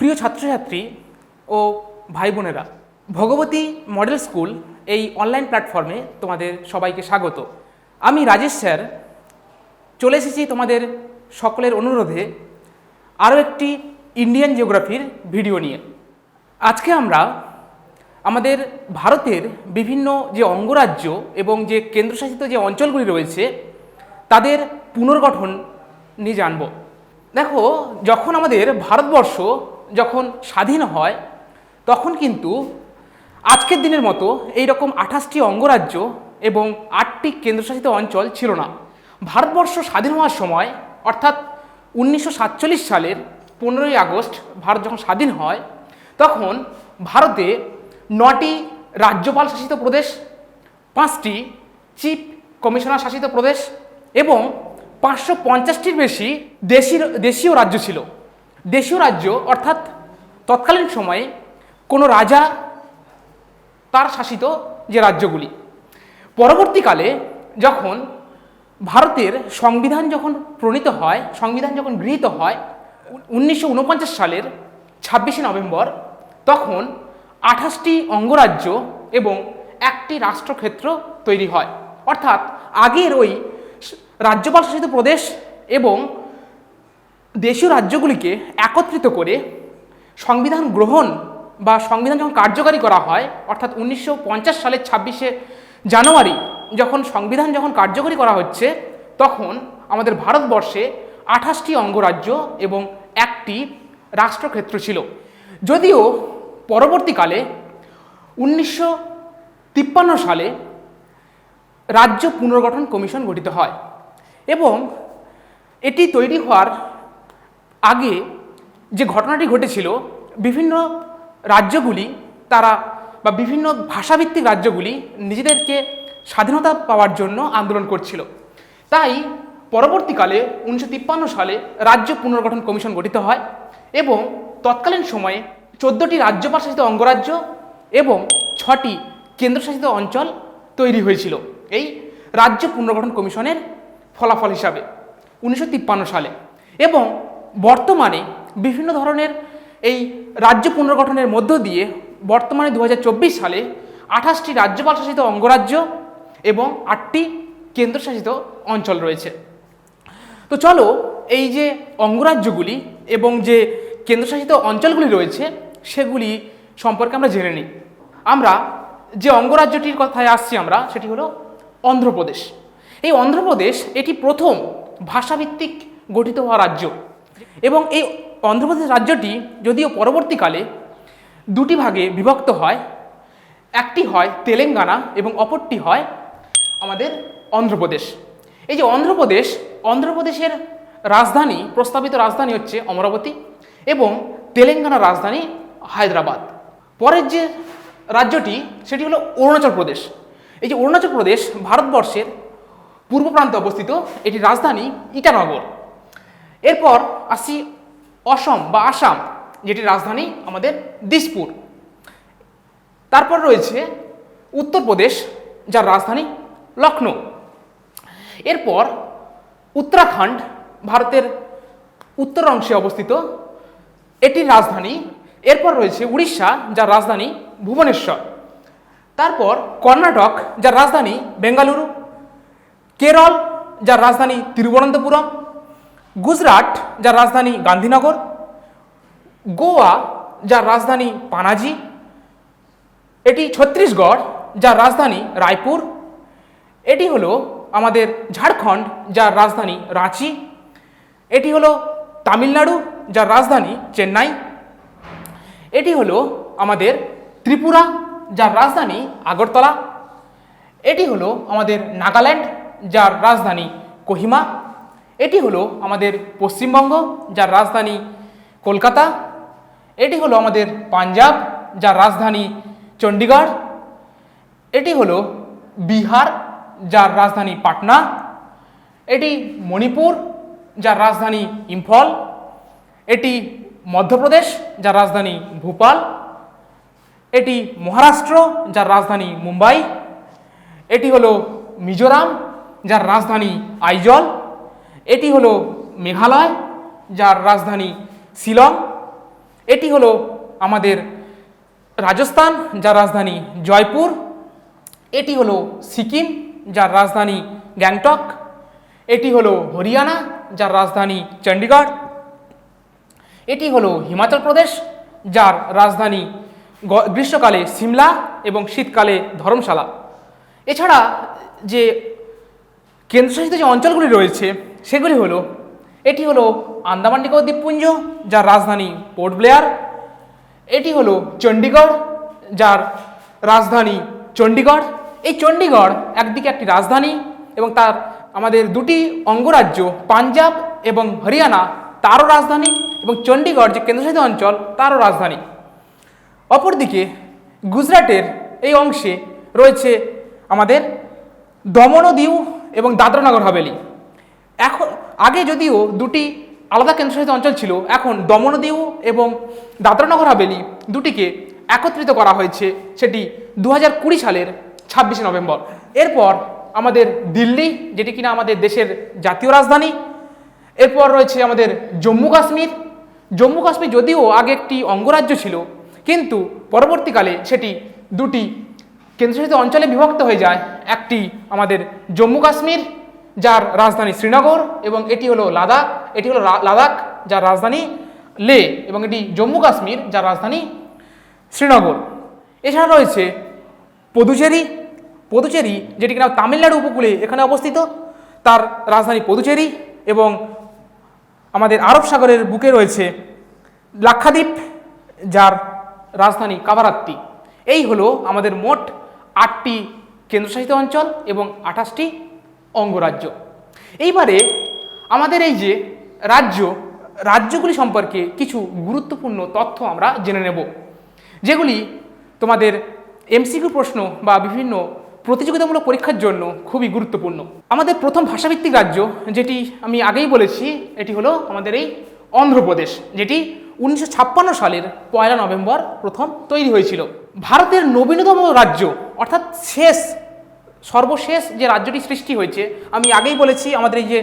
প্রিয় ছাত্রছাত্রী ও ভাই বোনেরা ভগবতী মডেল স্কুল এই অনলাইন প্ল্যাটফর্মে তোমাদের সবাইকে স্বাগত। আমি রাজেশ স্যার। চলে এসেছি তোমাদের সকলের অনুরোধে আরও একটি ইন্ডিয়ান জিওগ্রাফির ভিডিও নিয়ে। আজকে আমরা আমাদের ভারতের বিভিন্ন যে অঙ্গরাজ্য এবং যে কেন্দ্রশাসিত যে অঞ্চলগুলি রয়েছে, তাদের পুনর্গঠন নিয়ে জানব। দেখো, যখন আমাদের ভারতবর্ষ যখন স্বাধীন হয়, তখন কিন্তু আজকের দিনের মতো এই রকম আঠাশটি অঙ্গরাজ্য এবং আটটি কেন্দ্রশাসিত অঞ্চল ছিল না। ভারতবর্ষ স্বাধীন হওয়ার সময়, অর্থাৎ উনিশশো সাতচল্লিশ সালের পনেরোই আগস্ট ভারত যখন স্বাধীন হয়, তখন ভারতে নটি রাজ্যপাল শাসিত প্রদেশ, পাঁচটি চিফ কমিশনার শাসিত প্রদেশ এবং পাঁচশো পঞ্চাশটির বেশি দেশীয় দেশীয় রাজ্য ছিল। দেশীয় রাজ্য, অর্থাৎ তৎকালীন সময়ে কোনো রাজা তার শাসিত যে রাজ্যগুলি। পরবর্তীকালে যখন ভারতের সংবিধান যখন প্রণীত হয়, সংবিধান যখন গৃহীত হয়, উনিশশো ঊনপঞ্চাশ সালের ছাব্বিশে নভেম্বর, তখন আঠাশটি অঙ্গরাজ্য এবং একটি রাষ্ট্রক্ষেত্র তৈরি হয়। অর্থাৎ আগের ওই রাজ্যপাল শাসিত প্রদেশ এবং দেশীয় রাজ্যগুলিকে একত্রিত করে সংবিধান গ্রহণ বা সংবিধান যখন কার্যকারী করা হয়, অর্থাৎ উনিশশো পঞ্চাশ সালের ছাব্বিশে জানুয়ারি যখন সংবিধান যখন কার্যকরী করা হচ্ছে, তখন আমাদের ভারতবর্ষে আঠাশটি অঙ্গরাজ্য এবং একটি রাষ্ট্রক্ষেত্র ছিল। যদিও পরবর্তীকালে উনিশশো তিপ্পান্ন সালে রাজ্য পুনর্গঠন কমিশন গঠিত হয় এবং এটি তৈরি হওয়ার আগে যে ঘটনাটি ঘটেছিল, বিভিন্ন রাজ্যগুলি তারা বা বিভিন্ন ভাষাভিত্তিক রাজ্যগুলি নিজেদেরকে স্বাধীনতা পাওয়ার জন্য আন্দোলন করছিল। তাই পরবর্তীকালে উনিশশো তিপ্পান্ন সালে রাজ্য পুনর্গঠন কমিশন গঠিত হয় এবং তৎকালীন সময়ে চোদ্দোটি রাজ্যপাল শাসিত অঙ্গরাজ্য এবং ছটি কেন্দ্রশাসিত অঞ্চল তৈরি হয়েছিল এই রাজ্য পুনর্গঠন কমিশনের ফলাফল হিসাবে উনিশশো তিপ্পান্ন সালে। এবং বর্তমানে বিভিন্ন ধরনের এই রাজ্য পুনর্গঠনের মধ্য দিয়ে বর্তমানে দু হাজার চব্বিশ সালে আঠাশটি রাজ্যপাল শাসিত অঙ্গরাজ্য এবং আটটি কেন্দ্রশাসিত অঞ্চল রয়েছে। তো চলো এই যে অঙ্গরাজ্যগুলি এবং যে কেন্দ্রশাসিত অঞ্চলগুলি রয়েছে, সেগুলি সম্পর্কে আমরা জেনে নিই। আমরা যে অঙ্গরাজ্যটির কথায় আসছি আমরা, সেটি হলো অন্ধ্রপ্রদেশ। এই অন্ধ্রপ্রদেশ এটি প্রথম ভাষাভিত্তিক গঠিত হওয়া রাজ্য। এবং এই অন্ধ্রপ্রদেশ রাজ্যটি যদিও পরবর্তীকালে দুটি ভাগে বিভক্ত হয়, একটি হয় তেলেঙ্গানা এবং অপরটি হয় আমাদের অন্ধ্রপ্রদেশ। এই যে অন্ধ্রপ্রদেশ, অন্ধ্রপ্রদেশের রাজধানী, প্রস্তাবিত রাজধানী হচ্ছে অমরাবতী এবং তেলেঙ্গানার রাজধানী হায়দ্রাবাদ। পরের যে রাজ্যটি, সেটি হলো অরুণাচল প্রদেশ। এই যে অরুণাচল প্রদেশ, ভারতবর্ষের পূর্ব প্রান্তে অবস্থিত এটি রাজধানী ইটানগর। এরপর আসি অসম বা আসাম, যেটি রাজধানী আমাদের দিসপুর। তারপর রয়েছে উত্তরপ্রদেশ যার রাজধানী লখনৌ এরপর উত্তরাখণ্ড, ভারতের উত্তর অংশে অবস্থিত এটির রাজধানী। এরপর রয়েছে উড়িষ্যা, যার রাজধানী ভুবনেশ্বর। তারপর কর্ণাটক, যার রাজধানী বেঙ্গালুরু। কেরল, যার রাজধানী তিরুবনন্তপুরম। গুজরাট, যার রাজধানী গান্ধীনগর, গোয়া, যার রাজধানী পানাজি, এটি ছত্তিশগড়, যার রাজধানী রায়পুর, এটি হলো আমাদের ঝাড়খণ্ড, যার রাজধানী রাঁচি, এটি হলো তামিলনাড়ু, যার রাজধানী চেন্নাই, এটি হলো আমাদের ত্রিপুরা, যার রাজধানী আগরতলা, এটি হলো আমাদের নাগাল্যান্ড, যার রাজধানী কোহিমা এটি হলো আমাদের পশ্চিমবঙ্গ, যার রাজধানী কলকাতা। এটি হলো আমাদের পাঞ্জাব, যার রাজধানী চণ্ডীগড়। এটি হলো বিহার, যার রাজধানী পাটনা। এটি মণিপুর, যার রাজধানী ইম্ফল। এটি মধ্যপ্রদেশ, যার রাজধানী ভোপাল। এটি মহারাষ্ট্র, যার রাজধানী মুম্বাই। এটি হলো মিজোরাম, যার রাজধানী আইজল। এটি হলো মেঘালয়, যার রাজধানী শিলং। এটি হলো আমাদের রাজস্থান, যার রাজধানী জয়পুর। এটি হলো সিকিম, যার রাজধানী গ্যাংটক। এটি হলো হরিয়ানা, যার রাজধানী চণ্ডীগড়। এটি হলো হিমাচল প্রদেশ, যার রাজধানী গ্রীষ্মকালে সিমলা এবং শীতকালে ধর্মশালা। এছাড়া যে কেন্দ্রশাসিত যে অঞ্চলগুলি রয়েছে সেগুলি হলো, এটি হলো আন্দামান নিকোবর দ্বীপপুঞ্জ, যার রাজধানী পোর্ট ব্লেয়ার। এটি হলো চণ্ডীগড়, যার রাজধানী চণ্ডীগড়। এই চণ্ডীগড় একদিকে একটি রাজধানী এবং তার আমাদের দুটি অঙ্গরাজ্য, পাঞ্জাব এবং হরিয়ানা, তারও রাজধানী এবং চণ্ডীগড় যে কেন্দ্রশাসিত অঞ্চল, তারও রাজধানী। অপরদিকে গুজরাটের এই অংশে রয়েছে আমাদের দমন দিউ এবং দাদরানগর হাভেলি। এখন, আগে যদিও দুটি আলাদা কেন্দ্রশাসিত অঞ্চল ছিল, এখন দমন ও দিউ এবং দাদরানগর হাভেলি দুটিকে একত্রিত করা হয়েছে সেটি দু সালের ছাব্বিশে নভেম্বর। এরপর আমাদের দিল্লি, যেটি কিনা আমাদের দেশের জাতীয় রাজধানী, এরপর রয়েছে আমাদের জম্মু কাশ্মীর। জম্মু কাশ্মীর যদিও আগে একটি অঙ্গরাজ্য ছিল, কিন্তু পরবর্তীকালে সেটি দুটি কেন্দ্রশাসিত অঞ্চলে বিভক্ত হয়ে যায়। একটি আমাদের জম্মু কাশ্মীর যার রাজধানী শ্রীনগর এবং এটি হলো লাদাখ, এটি হলো লাদাখ, যার রাজধানী লে এবং এটি জম্মু কাশ্মীর, যার রাজধানী শ্রীনগর। এছাড়া রয়েছে পদুচেরি। পদুচেরি, যেটি কিনা তামিলনাড়ু উপকূলে এখানে অবস্থিত, তার রাজধানী পদুচেরি এবং আমাদের আরব সাগরের বুকে রয়েছে লাক্ষাদ্বীপ, যার রাজধানী কাভারাত্তি। এই হলো আমাদের মোট আটটি কেন্দ্রশাসিত অঞ্চল এবং আঠাশটি অঙ্গরাজ্য। এইবারে আমাদের এই যে রাজ্য, রাজ্যগুলি সম্পর্কে কিছু গুরুত্বপূর্ণ তথ্য আমরা জেনে নেব। যেগুলি তোমাদের এমসিকিউ প্রশ্ন বা বিভিন্ন প্রতিযোগিতামূলক পরীক্ষার জন্য খুবই গুরুত্বপূর্ণ। আমাদের প্রথম ভাষাভিত্তিক রাজ্য, যেটি আমি আগেই বলেছি, এটি হলো আমাদের এই অন্ধ্রপ্রদেশ, যেটি উনিশশো ছাপ্পান্ন সালের পয়লা নভেম্বর প্রথম তৈরি হয়েছিল। ভারতের নবীনতম রাজ্য, অর্থাৎ শেষ সর্বশেষ যে রাজ্যটি সৃষ্টি হয়েছে, আমি আগেই বলেছি আমাদের এই যে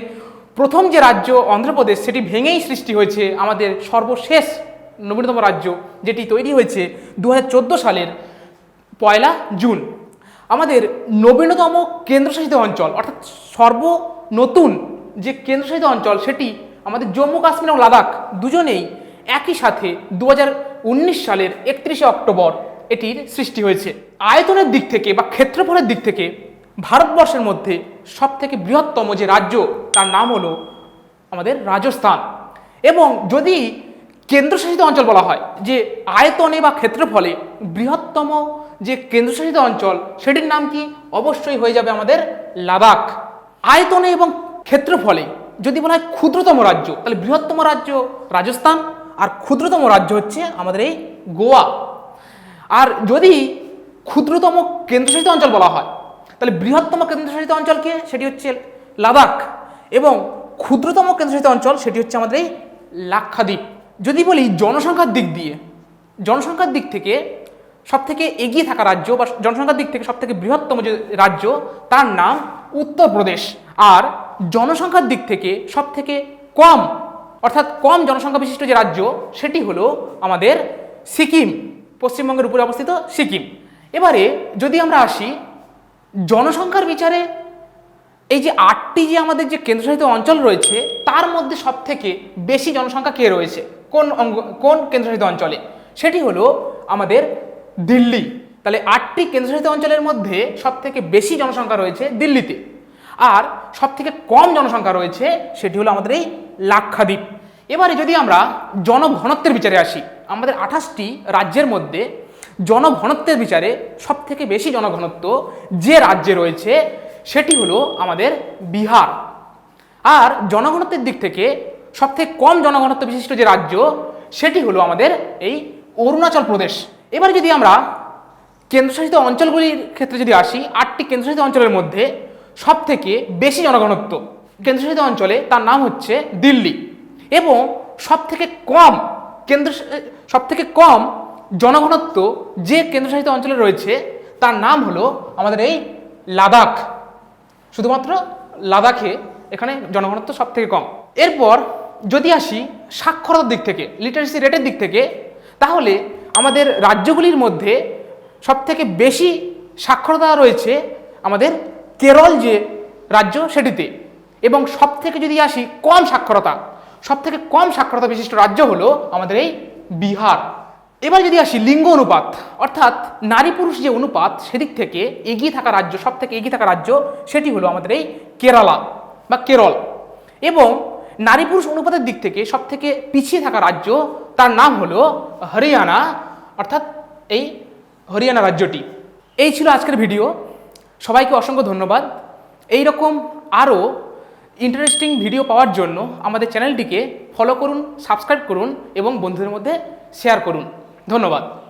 প্রথম যে রাজ্য অন্ধ্রপ্রদেশ, সেটি ভেঙেই সৃষ্টি হয়েছে আমাদের সর্বশেষ নবীনতম রাজ্য যেটি তৈরি হয়েছে দু হাজার চোদ্দ সালের পয়লা জুন। আমাদের নবীনতম কেন্দ্রশাসিত অঞ্চল, অর্থাৎ সর্ব নতুন যে কেন্দ্রশাসিত অঞ্চল, সেটি আমাদের জম্মু কাশ্মীর এবং লাদাখ দুজনেই একই সাথে দু হাজার উনিশ সালের একত্রিশে অক্টোবর এটির সৃষ্টি হয়েছে। আয়তনের দিক থেকে বা ক্ষেত্রফলের দিক থেকে ভারতবর্ষের মধ্যে সবথেকে বৃহত্তম যে রাজ্য, তার নাম হলো আমাদের রাজস্থান। এবং যদি কেন্দ্রশাসিত অঞ্চল বলা হয়, যে আয়তনে বা ক্ষেত্রফলে বৃহত্তম যে কেন্দ্রশাসিত অঞ্চল, সেটির নাম কি? অবশ্যই হয়ে যাবে আমাদের লাদাখ। আয়তনে এবং ক্ষেত্রফলে যদি বলা হয় ক্ষুদ্রতম রাজ্য, তাহলে বৃহত্তম রাজ্য রাজস্থান, আর ক্ষুদ্রতম রাজ্য হচ্ছে আমাদের এই গোয়া। আর যদি ক্ষুদ্রতম কেন্দ্রশাসিত অঞ্চল বলা হয় তাহলে বৃহত্তম কেন্দ্রশাসিত অঞ্চলকে সেটি হচ্ছে লাদাখ। এবং ক্ষুদ্রতম কেন্দ্রশাসিত অঞ্চল সেটি হচ্ছে আমাদের এই লাক্ষাদ্বীপ। যদি বলি জনসংখ্যার দিক দিয়ে, জনসংখ্যার দিক থেকে সব থেকে এগিয়ে থাকা রাজ্য বা জনসংখ্যার দিক থেকে সব থেকে বৃহত্তম যে রাজ্য, তার নাম উত্তরপ্রদেশ। আর জনসংখ্যার দিক থেকে সব থেকে কম, অর্থাৎ কম জনসংখ্যা বিশিষ্ট যে রাজ্য, সেটি হলো আমাদের সিকিম। পশ্চিমবঙ্গের উপরে অবস্থিত সিকিম। এবারে যদি আমরা আসি জনসংখ্যার বিচারে এই যে আটটি যে আমাদের যে কেন্দ্রশাসিত অঞ্চল রয়েছে, তার মধ্যে সব থেকে বেশি জনসংখ্যা কে রয়েছে? কোন অঙ্গ, কোন কেন্দ্রশাসিত অঞ্চলে? সেটি হলো আমাদের দিল্লি। তাহলে আটটি কেন্দ্রশাসিত অঞ্চলের মধ্যে সব থেকে বেশি জনসংখ্যা রয়েছে দিল্লিতে। আর সব থেকে কম জনসংখ্যা রয়েছে সেটি হলো আমাদের এই লাক্ষাদ্বীপ। এবারে যদি আমরা জনঘনত্বের বিচারে আসি, আমাদের আঠাশটি রাজ্যের মধ্যে জনঘনত্বের বিচারে সব থেকে বেশি জনঘনত্ব যে রাজ্যে রয়েছে, সেটি হলো আমাদের বিহার। আর জনঘনত্বের দিক থেকে সবথেকে কম জনঘনত্ব বিশিষ্ট যে রাজ্য, সেটি হলো আমাদের এই অরুণাচল প্রদেশ। এবারে যদি আমরা কেন্দ্রশাসিত অঞ্চলগুলির ক্ষেত্রে যদি আসি, আটটি কেন্দ্রশাসিত অঞ্চলের মধ্যে সব থেকে বেশি জনঘনত্ব কেন্দ্রশাসিত অঞ্চলে তার নাম হচ্ছে দিল্লি। এবং সব থেকে কম কেন্দ্র সব থেকে কম জনঘনত্ব যে কেন্দ্রশাসিত অঞ্চলে রয়েছে, তার নাম হলো আমাদের এই লাদাখ। শুধুমাত্র লাদাখে এখানে জনঘনত্ব সব থেকে কম। এরপর যদি আসি সাক্ষরতার দিক থেকে লিটারেসি রেটের দিক থেকে, তাহলে আমাদের রাজ্যগুলির মধ্যে সবথেকে বেশি সাক্ষরতা রয়েছে আমাদের কেরল যে রাজ্য সেটিতে। এবং সব থেকে যদি আসি কম সাক্ষরতা সব থেকে কম সাক্ষরতা বিশিষ্ট রাজ্য হলো আমাদের এই বিহার। এবার যদি আসি লিঙ্গ অনুপাত, অর্থাৎ নারী পুরুষ যে অনুপাত, সেদিক থেকে এগিয়ে থাকা রাজ্য সব থেকে এগিয়ে থাকা রাজ্য, সেটি হলো আমাদের এই কেরালা বা কেরল। এবং নারী পুরুষ অনুপাতের দিক থেকে সব থেকে পিছিয়ে থাকা রাজ্য, তার নাম হলো হরিয়ানা, অর্থাৎ এই হরিয়ানা রাজ্যটি। এই ছিল আজকের ভিডিও। সবাইকে অসংখ্য ধন্যবাদ। এই রকম আরও ইন্টারেস্টিং ভিডিও পাওয়ার জন্য আমাদের চ্যানেলটিকে ফলো করুন সাবস্ক্রাইব করুন এবং বন্ধুদের মধ্যে শেয়ার করুন। ধন্যবাদ।